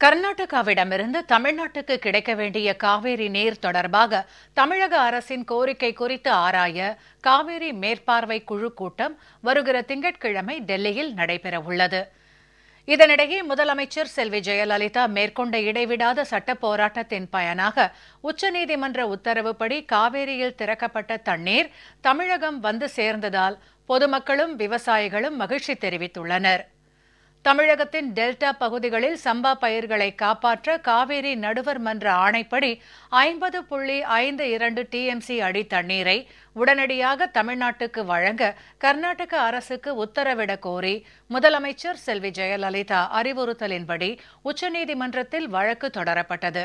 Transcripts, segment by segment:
கர்நாடகாவிடமிருந்து தமிழ்நாட்டுக்கு கிடைக்க வேண்டிய காவேரி நீர் தொடர்பாக தமிழக அரசின் கோரிக்கை குறித்து ஆராய காவேரி மேற்பார்வை குழு கூட்டம் வருகிற திங்கட்கிழமை டெல்லியில் நடைபெறவுள்ளது. இதனிடையே முதலமைச்சர் செல்வி ஜெயலலிதா மேற்கொண்ட இடைவிடாத சட்ட போராட்டத்தின் பயனாக உச்சநீதிமன்ற உத்தரவுப்படி காவேரியில் திறக்கப்பட்ட தண்ணீர் தமிழகம் வந்து சேர்ந்ததால் பொதுமக்களும் விவசாயிகளும் மகிழ்ச்சி தெரிவித்துள்ளனர். தமிழகத்தின் டெல்டா பகுதிகளில் சம்பா பயிர்களை காப்பாற்ற காவேரி நடுவர் மன்ற ஆணைப்படி ஐம்பது புள்ளி ஐந்து இரண்டு டிஎம்சி அடி தண்ணீரை உடனடியாக தமிழ்நாட்டுக்கு வழங்க கர்நாடக அரசுக்கு உத்தரவிடக் கோரி முதலமைச்சர் செல்வி ஜெயலலிதா அறிவுறுத்தலின்படி உச்சநீதிமன்றத்தில் வழக்கு தொடரப்பட்டது.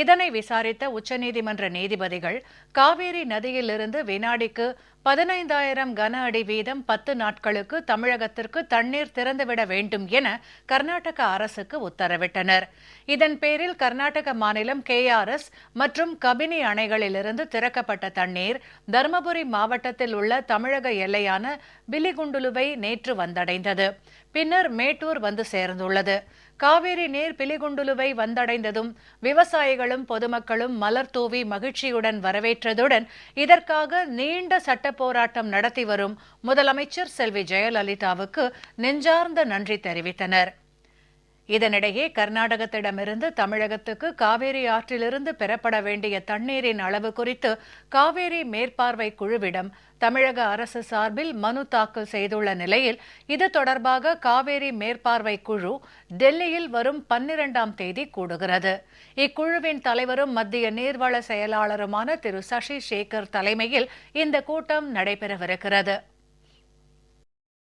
இதனை விசாரித்த உச்சநீதிமன்ற நீதிபதிகள் காவேரி நதியிலிருந்து வினாடிக்கு பதினைந்தாயிரம் கன அடி வீதம் பத்து நாட்களுக்கு தமிழகத்திற்கு தண்ணீர் திறந்துவிட வேண்டும் என கர்நாடக அரசுக்கு உத்தரவிட்டனர். இதன் பேரில் கர்நாடக மாநிலம் கேஆர்எஸ் மற்றும் கபினி அணைகளிலிருந்து திறக்கப்பட்ட தண்ணீர் தருமபுரி மாவட்டத்தில் உள்ள தமிழக எல்லையான பிலிகுண்டுலுவை நேற்று வந்தடைந்தது. பின்னர் மேட்டூர் வந்து சேர்ந்துள்ளது. காவிரி நீர் பிலிகுண்டுலுவை வந்தடைந்ததும் விவசாயிகளும் பொதுமக்களும் மலர் தூவி மகிழ்ச்சியுடன் வரவேற்றதுடன் இதற்காக நீண்ட சட்ட போராட்டம் நடத்தி வரும் முதலமைச்சர் செல்வி ஜெயலலிதாவுக்கு நெஞ்சார்ந்த நன்றி தெரிவித்தனர். இதனிடையே கர்நாடகத்திடமிருந்து தமிழகத்துக்கு காவேரி ஆற்றிலிருந்து பெறப்பட வேண்டிய தண்ணீரின் அளவு குறித்து காவேரி மேற்பார்வை குழுவிடம் தமிழக அரசு சார்பில் மனு தாக்கல் செய்துள்ள நிலையில் இது தொடர்பாக காவேரி மேற்பார்வை குழு டெல்லியில் வரும் பன்னிரண்டாம் தேதி கூடுகிறது. இக்குழுவின் தலைவரும் மத்திய நீர்வள செயலாளருமான திரு சசி சேகர் தலைமையில் இந்த கூட்டம் நடைபெறவிருக்கிறது.